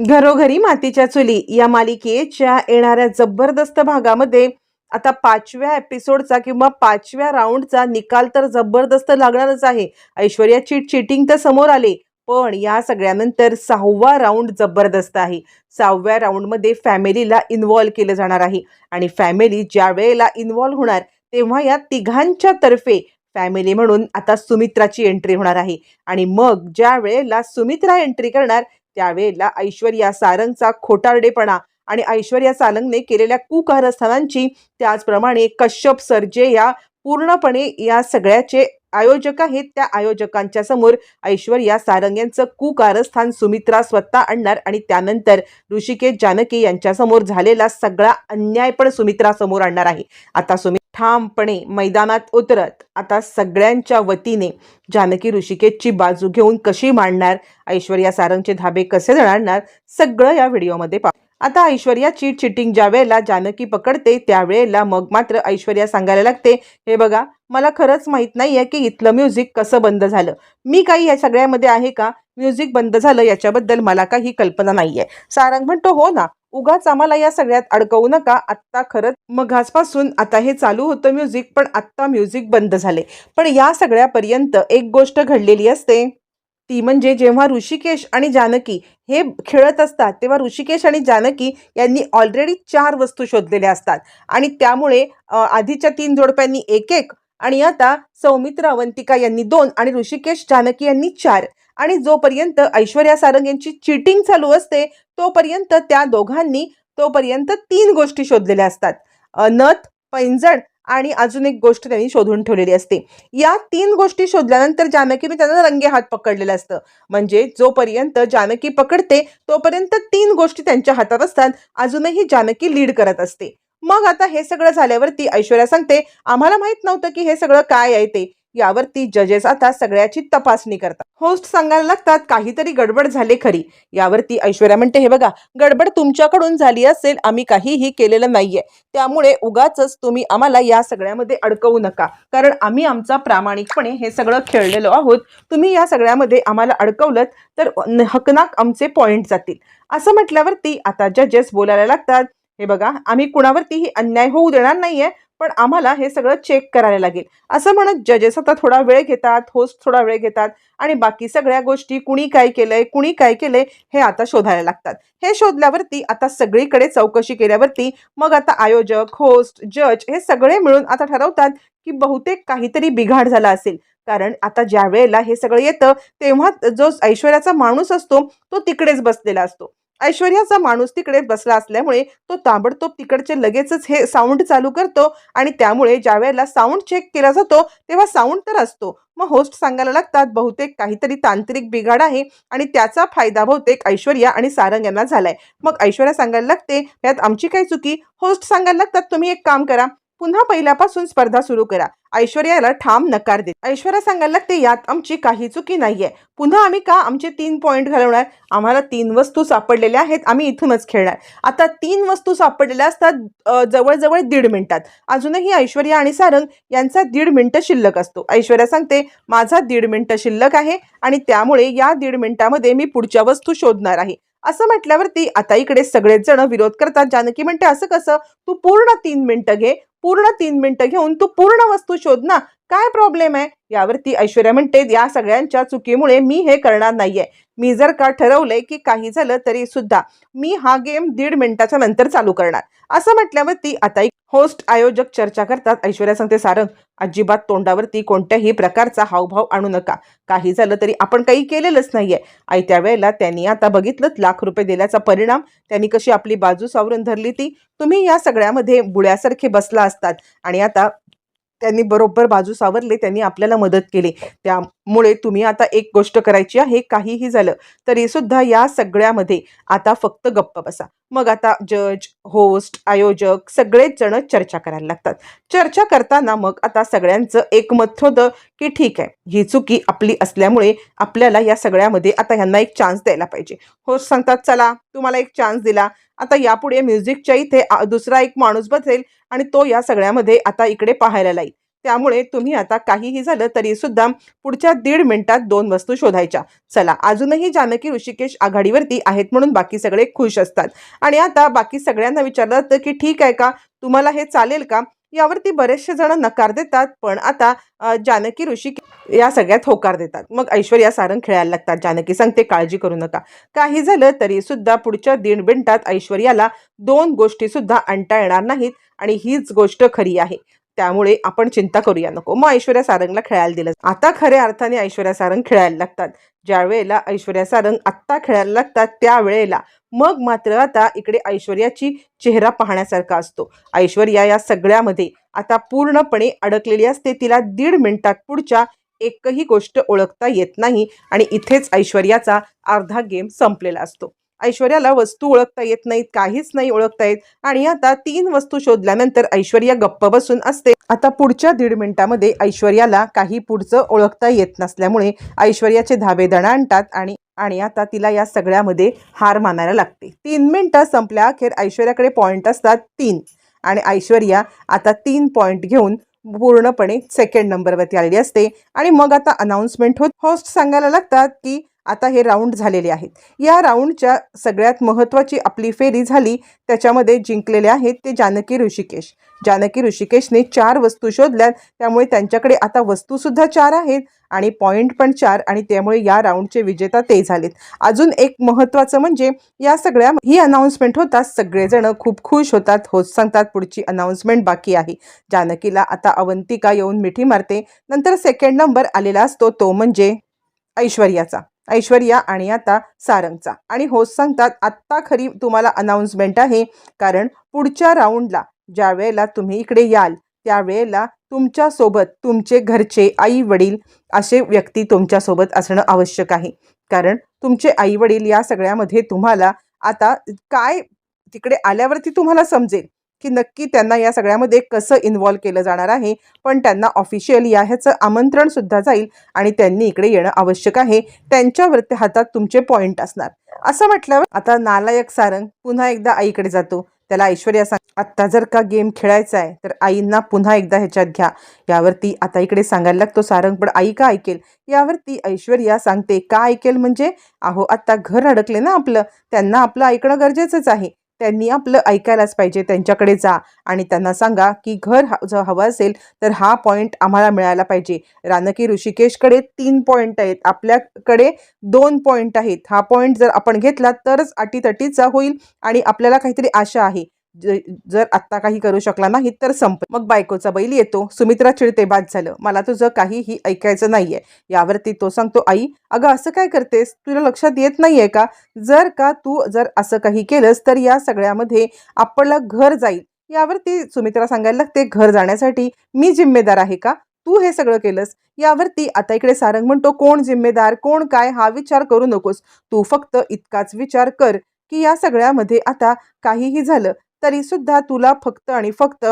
घरोघरी मातीच्या चुली या मालिकेच्या येणाऱ्या जबरदस्त भागामध्ये आता पाचव्या एपिसोडचा किंवा पाचव्या राऊंडचा निकाल तर जबरदस्त लागणारच आहे. ऐश्वर्या चीट चिटिंग तर समोर आले पण या सगळ्यानंतर सहावा राऊंड जबरदस्त आहे. सहाव्या राऊंडमध्ये फॅमिलीला इन्व्हॉल्व केलं जाणार आहे आणि फॅमिली ज्या वेळेला इन्व्हॉल्व्ह होणार तेव्हा या तिघांच्या तर्फे फॅमिली म्हणून आता सुमित्राची एंट्री होणार आहे. आणि मग ज्या वेळेला सुमित्रा एंट्री करणार त्यावेळेला ऐश्वर्या सारंगचा खोटारडेपणा आणि ऐश्वर्या सारंगने केलेल्या कुकारस्थानांची त्याचप्रमाणे कश्यप सरजे या पूर्णपणे या सगळ्याचे आयोजक आहेत. त्या आयोजकांच्या समोर ऐश्वर्या सारंग यांचं कुकारस्थान सुमित्रा स्वतः आणणार आणि त्यानंतर ऋषिकेश जानकी यांच्यासमोर झालेला सगळा अन्याय पण सुमित्रा समोर आणणार आहे. आता सुमित्रा ठामपणे मैदानात उतरत. आता सगळ्यांच्या वतीने जानकी ऋषिकेशची बाजू घेऊन कशी मांडणार? ऐश्वर्या सारंगचे धाबे कसे जळणार? सगळं या व्हिडिओमध्ये पहा आता ऐश्वर्या चीट चिटिंग ज्या वेळेला जानकी पकडते त्यावेळेला मग मात्र ऐश्वर्या सांगायला लागते हे बघा मला खरंच माहीत नाही आहे की इथलं म्युझिक कसं बंद झालं. मी काही या सगळ्यामध्ये आहे का? म्युझिक बंद झालं याच्याबद्दल मला काही कल्पना नाही आहे सारंग म्हणतो हो ना उगाच आम्हाला या सगळ्यात अडकवू नका. आत्ता खरंच मग आजपासून आता हे चालू होतं म्युझिक पण आत्ता म्युझिक बंद झाले पण या सगळ्यापर्यंत एक गोष्ट घडलेली असते. ती म्हणजे जेव्हा ऋषिकेश आणि जानकी हे खेळत असतात तेव्हा ऋषिकेश आणि जानकी यांनी ऑलरेडी चार वस्तू शोधलेल्या असतात. आणि त्यामुळे आधीच्या तीन जोडप्यांनी एक एक आणि आता सौमित्र अवंतिका यांनी दोन आणि ऋषिकेश जानकी यांनी चार. आणि जोपर्यंत ऐश्वर्या सारंग यांची चिटिंग चालू असते तोपर्यंत त्या दोघांनी तोपर्यंत तीन गोष्टी शोधलेल्या असतात. नथ पैंजण आणि अजून एक गोष्ट त्यांनी शोधून ठेवलेली असते. या तीन गोष्टी शोधल्यानंतर जानकीने त्यांना रंगे हात पकडलेलं असतं. म्हणजे जोपर्यंत जानकी पकडते तोपर्यंत तीन गोष्टी त्यांच्या हातात असतात. अजूनही जानकी लीड करत असते. मग आता हे सगळं झाल्यावरती ऐश्वर्या सांगते आम्हाला माहीत नव्हतं की हे सगळं काय आहे ते. यावरती जजेस आता सगळ्याची तपासणी करतात. होस्ट सांगायला लागतात काहीतरी गडबड झाले खरी. यावरती ऐश्वर्या म्हणते हे बघा गडबड तुमच्याकडून झाली असेल आम्ही काहीही केलेलं नाहीये. त्यामुळे उगाच तुम्ही आम्हाला या सगळ्यामध्ये अडकवू नका. कारण आम्ही आमचा प्रामाणिकपणे हे सगळं खेळलेलो आहोत. तुम्ही या सगळ्यामध्ये आम्हाला अडकवलं तर न- हकनाक आमचे पॉइंट जातील. असं म्हटल्यावरती आता जजेस बोलायला लागतात हे बघा आम्ही कुणावरतीही अन्याय होऊ देणार नाहीये. पण आम्हाला हे सगळं चेक करायला लागेल. असं म्हणत जजेस आता थोडा वेळ घेतात होस्ट थोडा वेळ घेतात आणि बाकी सगळ्या गोष्टी कुणी काय केलंय कुणी काय केलंय हे आता शोधायला लागतात. हे शोधल्यावरती आता सगळीकडे चौकशी केल्यावरती मग आता आयोजक होस्ट जज हे सगळे मिळून आता ठरवतात की बहुतेक काहीतरी बिघाड झाला असेल. कारण आता ज्या वेळेला हे सगळं येतं तेव्हा जो ऐश्वर्याचा माणूस असतो तो तिकडेच बसलेला असतो. ऐश्वर्याचा माणूस तिकडे बसला असल्यामुळे तो ताबडतोब तिकडचे लगेचच हे साऊंड चालू करतो आणि त्यामुळे ज्या वेळेला साऊंड चेक केला जातो तेव्हा साऊंड तर असतो. मग होस्ट सांगायला लागतात बहुतेक काहीतरी तांत्रिक बिघाड आहे आणि त्याचा फायदा बहुतेक ऐश्वर्या आणि सारंग यांना झालाय. मग ऐश्वर्या सांगायला लागते यात आमची काय चुकी? होस्ट सांगायला लागतात तुम्ही एक काम करा पुन्हा पहिल्यापासून स्पर्धा सुरू करा ऐश्वर्याला ठाम नकार देत ऐश्वर्या सांगायला लागते यात आमची काही चुकी नाहीये. पुन्हा आम्ही का आमचे तीन पॉईंट घालवणार? आम्हाला तीन वस्तू सापडलेल्या आहेत आम्ही इथूनच खेळणार. आता तीन वस्तू सापडलेल्या असतात जवळजवळ दीड मिनिटात. अजूनही ऐश्वर्या आणि सारंग यांचा दीड मिनिटं शिल्लक असतो. ऐश्वर्या सांगते माझा दीड मिनिटं शिल्लक आहे आणि त्यामुळे या दीड मिनिटामध्ये मी पुढच्या वस्तू शोधणार आहे. असं म्हटल्यावरती आता इकडे सगळेच जण विरोध करतात. जानकी म्हणते असं कसं? तू पूर्ण तीन मिनिटं घे पूर्ण तीन मिनिटं घेऊन तू पूर्ण वस्तू शोध ना. काय प्रॉब्लेम आहे? यावरती ऐश्वर्या म्हणते या सगळ्यांच्या चुकीमुळे मी हे करणार नाहीये. मी जर का ठरवलंय की काही झालं तरी सुद्धा मी हा गेम दीड मिनिटाच्या नंतर चालू करणार. असं म्हटल्यावरती आता एक होस्ट आयोजक चर्चा करतात ऐश्वर्या सांगते सारंग अजिबात तोंडावरती कोणत्याही प्रकारचा हावभाव आणू नका. काही झालं तरी आपण काही केलेलंच नाहीये. आयत्या वेळेला त्यांनी आता बघितलं लाख रुपये दिल्याचा परिणाम. त्यांनी कशी आपली बाजू सावरून धरली ती? तुम्ही या सगळ्यामध्ये बुळ्यासारखे बसला असतात. आणि आता त्यांनी बरोबर बाजू सावरले त्यांनी आपल्याला मदत केली. त्यामुळे तुम्ही आता एक गोष्ट करायची आहे काहीही झालं तरी सुद्धा या सगळ्यामध्ये आता फक्त गप्प बसा. मग आता जज होस्ट आयोजक सगळेच जण चर्चा करायला लागतात. चर्चा करताना मग आता सगळ्यांचं एकमत होतं की ठीक आहे ही चुकी आपली असल्यामुळे आपल्याला या सगळ्यामध्ये आता ह्यांना एक चान्स द्यायला पाहिजे. होस्ट सांगतात चला तुम्हाला एक चान्स दिला. आता यापुढे म्युझिकच्या इथे दुसरा एक माणूस बसेल आणि तो या सगळ्यामध्ये आता इकडे पाहायला लाईल. त्यामुळे तुम्ही आता काहीही झालं तरी सुद्धा पुढच्या दीड मिनिटात दोन वस्तू शोधायच्या. चला अजूनही जानकी ऋषिकेश आघाडीवरती आहेत म्हणून बाकी सगळे खुश असतात. आणि आता बाकी सगळ्यांना विचारलं जातं की ठीक आहे का? तुम्हाला हे चालेल का? यावरती बरेचसे जण नकार देतात पण आता जानकी ऋषिकेश या सगळ्यात होकार देतात. मग ऐश्वर्या सारंग खेळायला लागतात. जानकी सांगते काळजी करू नका. काही झालं तरी सुद्धा पुढच्या दीड मिनिटात ऐश्वर्याला दोन गोष्टी सुद्धा आणता येणार नाहीत आणि हीच गोष्ट खरी आहे. त्यामुळे आपण चिंता करूया नको. मग ऐश्वर्या सारंगला खेळायला दिलं आता खऱ्या अर्थाने ऐश्वर्या सारंग खेळायला लागतात. ज्या वेळेला ऐश्वर्या सारंग आत्ता खेळायला लागतात त्यावेळेला मग मात्र आता इकडे ऐश्वर्याची चेहरा पाहण्यासारखा असतो. ऐश्वर्या या सगळ्यामध्ये आता पूर्णपणे अडकलेली असते. तिला दीड मिनिटात पुढच्या एकही गोष्ट ओळखता येत नाही आणि इथेच ऐश्वर्याचा अर्धा गेम संपलेला असतो. ऐश्वर्याला वस्तू ओळखता येत नाहीत काहीच नाही ओळखता येत आणि आता तीन वस्तू शोधल्यानंतर ऐश्वर्या गप्प बसून असते. आता पुढच्या दीड मिनिटामध्ये ऐश्वर्याला काही पुढचं ओळखता येत नसल्यामुळे ऐश्वर्याचे धाबे दणाणतात आणि आणि आता तिला या सगळ्यामध्ये हार मानायला लागते. तीन मिनिटं संपल्या अखेर ऐश्वर्याकडे पॉईंट असतात तीन आणि ऐश्वर्या आता तीन पॉईंट घेऊन पूर्णपणे सेकंड नंबरवरती आलेली असते. आणि मग आता अनाऊन्समेंट होत होस्ट सांगायला लागतात की आता हे राऊंड झालेले आहेत. या राऊंडच्या सगळ्यात महत्त्वाची आपली फेरी झाली त्याच्यामध्ये जिंकलेले आहेत ते जानकी ऋषिकेश. जानकी ऋषिकेशने चार वस्तू शोधल्यात त्यामुळे त्यांच्याकडे आता वस्तूसुद्धा चार आहेत आणि पॉईंट पण चार आणि त्यामुळे या राऊंडचे विजेता ते झालेत. अजून एक महत्त्वाचं म्हणजे या सगळ्या ही अनाऊन्समेंट होतात सगळेजण खूप खुश होतात होत सांगतात पुढची अनाऊन्समेंट बाकी आहे. जानकीला आता अवंतिका येऊन मिठी मारते. नंतर सेकंड नंबर आलेला असतो तो म्हणजे ऐश्वर्याचा. ऐश्वर्या आणि आता सारंगचा. आणि होस्ट सांगतात आत्ता खरी तुम्हाला अनाऊन्समेंट आहे कारण पुढच्या राऊंडला ज्या वेळेला तुम्ही इकडे याल त्यावेळेला तुमच्यासोबत तुमचे घरचे आई वडील असे व्यक्ती तुमच्यासोबत असणं आवश्यक आहे. कारण तुमचे आई वडील या सगळ्यामध्ये तुम्हाला आता काय तिकडे आल्यावरती तुम्हाला समजेल. की नक्की त्यांना या सगळ्यामध्ये कसं इन्व्हॉल्व केलं जाणार आहे. पण त्यांना ऑफिशियल या ह्याचं आमंत्रण सुद्धा जाईल आणि त्यांनी इकडे येणं आवश्यक आहे. त्यांच्यावरती हातात तुमचे पॉईंट असणार. असं म्हटल्यावर आता नालायक सारंग पुन्हा एकदा आईकडे जातो. त्याला ऐश्वर्या सांग आत्ता जर का गेम खेळायचा आहे तर आईंना पुन्हा एकदा ह्याच्यात घ्या. यावरती आता इकडे सांगायला लागतो सारंग पण आई का ऐकेल? यावरती ऐश्वर्या सांगते का ऐकेल म्हणजे? अहो आत्ता घर अडकले ना आपलं. त्यांना आपलं ऐकणं गरजेचंच आहे. त्यांनी आपलं ऐकायलाच पाहिजे त्यांच्याकडे जा आणि त्यांना सांगा की घर ह- जर हवं असेल तर हा पॉईंट आम्हाला मिळायला पाहिजे. रानकी ऋषिकेशकडे तीन पॉईंट आहेत. आपल्याकडे दोन पॉईंट आहेत. हा पॉईंट जर आपण घेतला तरच अटीतटीचा होईल आणि आपल्याला काहीतरी आशा आहे. जर आत्ता काही करू शकला नाही तर संप मग बायकोचा बैल येतो. सुमित्रा चिडते बाद झालं. मला तुझं काहीही ऐकायचं नाहीये. यावरती तो सांगतो आई अगं असं काय करतेस? तुला लक्षात येत नाहीये का? जर का तू जर असं काही केलंस तर या सगळ्यामध्ये आपलं घर जाईल. यावरती सुमित्रा सांगायला लागते घर जाण्यासाठी मी जिम्मेदार आहे का? तू हे सगळं केलंस. यावरती आता इकडे सारंग म्हणतो कोण जिम्मेदार? कोण काय? हा विचार करू नकोस. तू फक्त इतकाच विचार कर की या सगळ्यामध्ये आता काहीही झालं तरी सुद्धा तुला फक्त आणि फक्त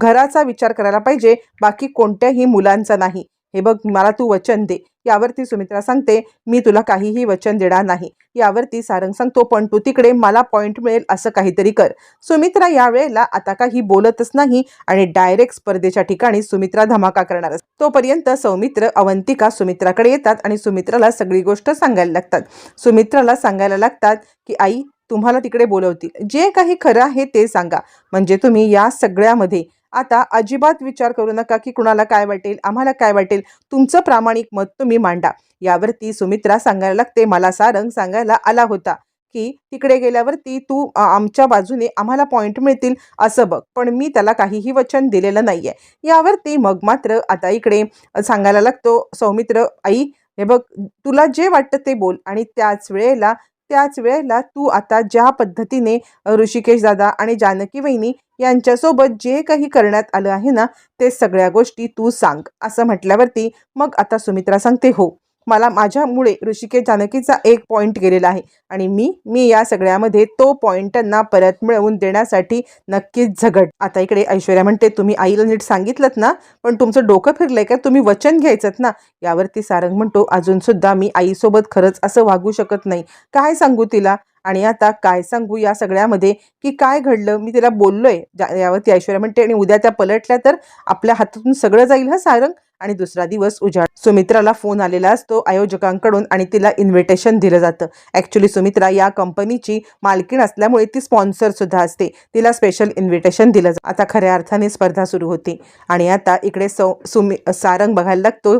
घराचा विचार करायला पाहिजे. बाकी कोणत्याही मुलांचा नाही. हे बघ मला तू वचन दे. यावरती सुमित्रा सांगते मी तुला काहीही वचन देणार नाही. यावरती सारंग सांगतो पण तू तिकडे मला पॉईंट मिळेल असं काहीतरी कर. सुमित्रा यावेळेला आता काही बोलतच नाही आणि डायरेक्ट स्पर्धेच्या ठिकाणी सुमित्रा धमाका करणार तोपर्यंत सौमित्र अवंतिका सुमित्राकडे येतात आणि सुमित्राला सगळी गोष्ट सांगायला लागतात. सुमित्राला सांगायला लागतात की आई तुम्हाला तिकडे बोलवतील. जे काही खरं आहे ते सांगा. म्हणजे तुम्ही या सगळ्यामध्ये आता अजिबात विचार करू नका की कुणाला काय वाटेल आम्हाला काय वाटेल. तुमचं प्रामाणिक मत तुम्ही मांडा. यावरती सुमित्रा सांगायला लागते मला सारंग सांगायला आला होता की तिकडे गेल्यावरती तू आमच्या बाजूने आम्हाला पॉईंट मिळतील असं बघ. पण मी त्याला काहीही वचन दिलेलं नाही आहे यावरती मग मात्र आता इकडे सांगायला लागतो सौमित्र आई हे बघ तुला जे वाटतं ते बोल. आणि त्याच वेळेला त्याच वेळेला तू आता ज्या पद्धतीने ऋषिकेश दादा आणि जानकी वहिनी यांच्यासोबत जे काही करण्यात आलं आहे ना ते सगळ्या गोष्टी तू सांग असं म्हटल्यावरती मग आता सुमित्रा सांगते हो. मला माझ्यामुळे ऋषिकेश जानकीचा एक पॉईंट गेलेला आहे. आणि मी मी या सगळ्यामध्ये तो पॉईंट त्यांना परत मिळवून देण्यासाठी नक्कीच झगड. आता इकडे ऐश्वर्या म्हणते तुम्ही आईला नीट सांगितलं ना पण तुमचं डोकं फिरलंय का? तुम्ही वचन घ्यायचं ना. यावरती सारंग म्हणतो अजून सुद्धा मी आईसोबत खरंच असं वागू शकत नाही. काय सांगू तिला? आणि आता काय सांगू या सगळ्यामध्ये? की काय घडलं? मी तिला बोललोय. ज्या- यावरती ऐश्वर्या म्हणते आणि उद्या त्या पलटल्या तर आपल्या हातातून सगळं जाईल हा सारंग? आणि दुसरा दिवस उजाड. सुमित्राला फोन आलेला असतो आयोजकांकडून आणि तिला इन्व्हिटेशन दिलं जातं. ॲक्च्युली सुमित्रा या कंपनीची मालकीण असल्यामुळे ती स्पॉन्सर सुद्धा असते. तिला स्पेशल इन्व्हिटेशन दिलं जातं. आता खऱ्या अर्थाने स्पर्धा सुरू होती. आणि आता इकडे सौ सुमि सारंग बघायला लागतो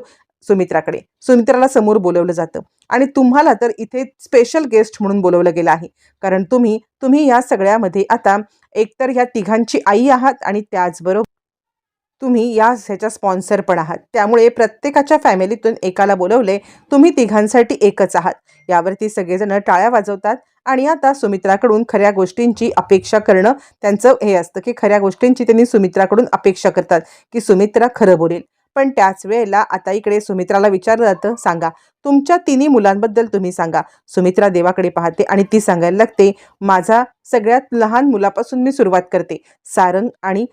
सुमित्राकडे. सुमित्राला समोर बोलवलं जातं. आणि तुम्हाला तर इथे स्पेशल गेस्ट म्हणून बोलवलं गेलं आहे. कारण तुम्ही तुम्ही या सगळ्यामध्ये आता एकतर ह्या तिघांची आई आहात आणि त्याचबरोबर तुम्ही या ह्याच्या स्पॉन्सर पण आहात. त्यामुळे प्रत्येकाच्या फॅमिलीतून एकाला बोलवले तुम्ही तिघांसाठी एकच आहात. यावरती सगळेजण टाळ्या वाजवतात आणि आता सुमित्राकडून खऱ्या गोष्टींची अपेक्षा करणं त्यांचं हे असतं की खऱ्या गोष्टींची त्यांनी सुमित्राकडून अपेक्षा करतात की सुमित्रा खरं बोलेल. पण त्याच वेळेला आता इकडे सुमित्राला विचारलं जातं सांगा तुमच्या तिन्ही मुलांबद्दल तुम्ही सांगा. सुमित्रा देवाकडे पाहते आणि ती सांगायला लागते माझा सगळ्यात लहान मुलापासून मी सुरुवात करते. सारंग आणि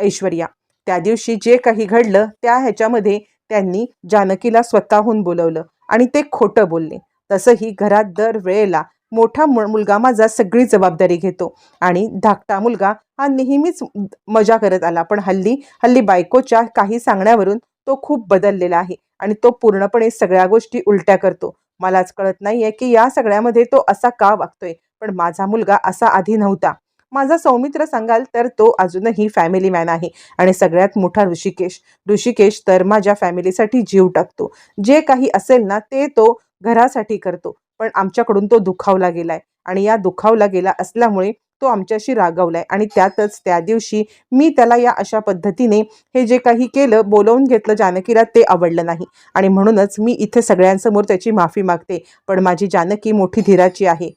ऐश्वर्या. त्या दिवशी जे काही घडलं त्या ह्याच्यामध्ये त्यांनी जानकीला स्वतःहून बोलवलं आणि ते खोटं बोलले. तसंही घरात दर वेळेला मोठा मु मुलगा माझा सगळी जबाबदारी घेतो आणि धाकटा मुलगा हा नेहमीच मजा करत आला. पण हल्ली हल्ली बायकोच्या काही सांगण्यावरून तो खूप बदललेला आहे आणि तो पूर्णपणे सगळ्या गोष्टी उलट्या करतो. मलाच कळत नाहीये की या सगळ्यामध्ये तो असा का वागतोय? पण माझा मुलगा असा आधी नव्हता. माझा सौमित्र सांगाल तर तो अजूनही फॅमिली मॅन आहे. आणि सगळ्यात मोठा ऋषिकेश ऋषिकेश तर माझ्या फॅमिलीसाठी जीव टाकतो. जे काही असेल ना ते तो घरासाठी करतो. पण आमच्याकडून तो दुखावला गेलाय. आणि या दुखावला गेला असल्यामुळे तो आमच्याशी रागवलाय. आणि त्यातच त्या दिवशी मी त्याला या अशा पद्धतीने हे जे काही केलं बोलवून घेतलं जानकीला ते आवडलं नाही. आणि म्हणूनच मी इथे सगळ्यांसमोर त्याची माफी मागते. पण माझी जानकी मोठी धीराची आहे.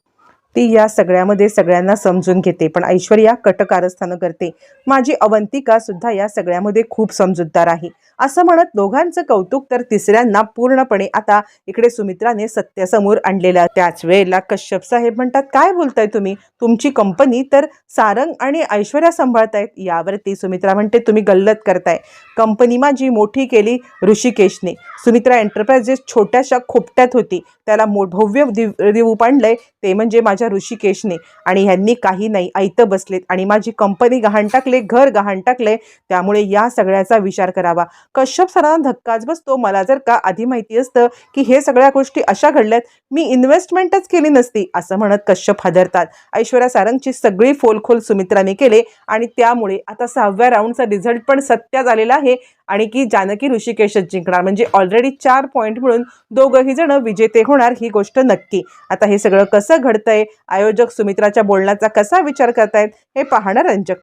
ती या सगळ्यामध्ये सगळ्यांना समजून घेते. पण ऐश्वर्या कटकारस्थानं करते. माझी अवंतिका सुद्धा या सगळ्यामध्ये खूप समजूतदार आहे. असं म्हणत दोघांचं कौतुक तर तिसऱ्यांना पूर्णपणे आता इकडे सुमित्राने सत्यासमोर आणलेलं त्याच वेळेला कश्यप साहेब म्हणतात काय बोलताय तुम्ही? तुमची कंपनी तर सारंग आणि ऐश्वर्या सांभाळतायत. यावरती सुमित्रा म्हणते तुम्ही गल्लत करताय. कंपनी माझी मोठी केली ऋषिकेशने. सुमित्रा एंटरप्राइजेस छोट्याशा खोपट्यात होती. त्याला मो भव्य दिव देऊ पाडलंय ते म्हणजे माझ्या ऋषिकेशने आणि ह्यांनी काही नाही ऐतं बसलेत. आणि माझी कंपनी गहाण टाकले घर गहाण टाकले त्यामुळे या सगळ्याचा विचार करावा. कश्यप सरांना धक्काच बसतो. मला जर का आधी माहिती असतं की हे सगळ्या गोष्टी अशा घडल्यात मी इन्व्हेस्टमेंटच केली नसती असं म्हणत कश्यप हादरतात. ऐश्वर्या सारंगची सगळी फोलखोल सुमित्राने केले आणि त्यामुळे आता सहाव्या राऊंडचा रिझल्ट पण सत्या झालेला आहे आणि की जानकी ऋषिकेशच जिंकणार. म्हणजे ऑलरेडी चार पॉईंट मिळून दोघंही जण विजेते होणार ही गोष्ट नक्की. आता हे सगळं कसं घडतंय? आयोजक सुमित्राच्या बोलण्याचा कसा विचार करतायत हे पाहणं रंजक.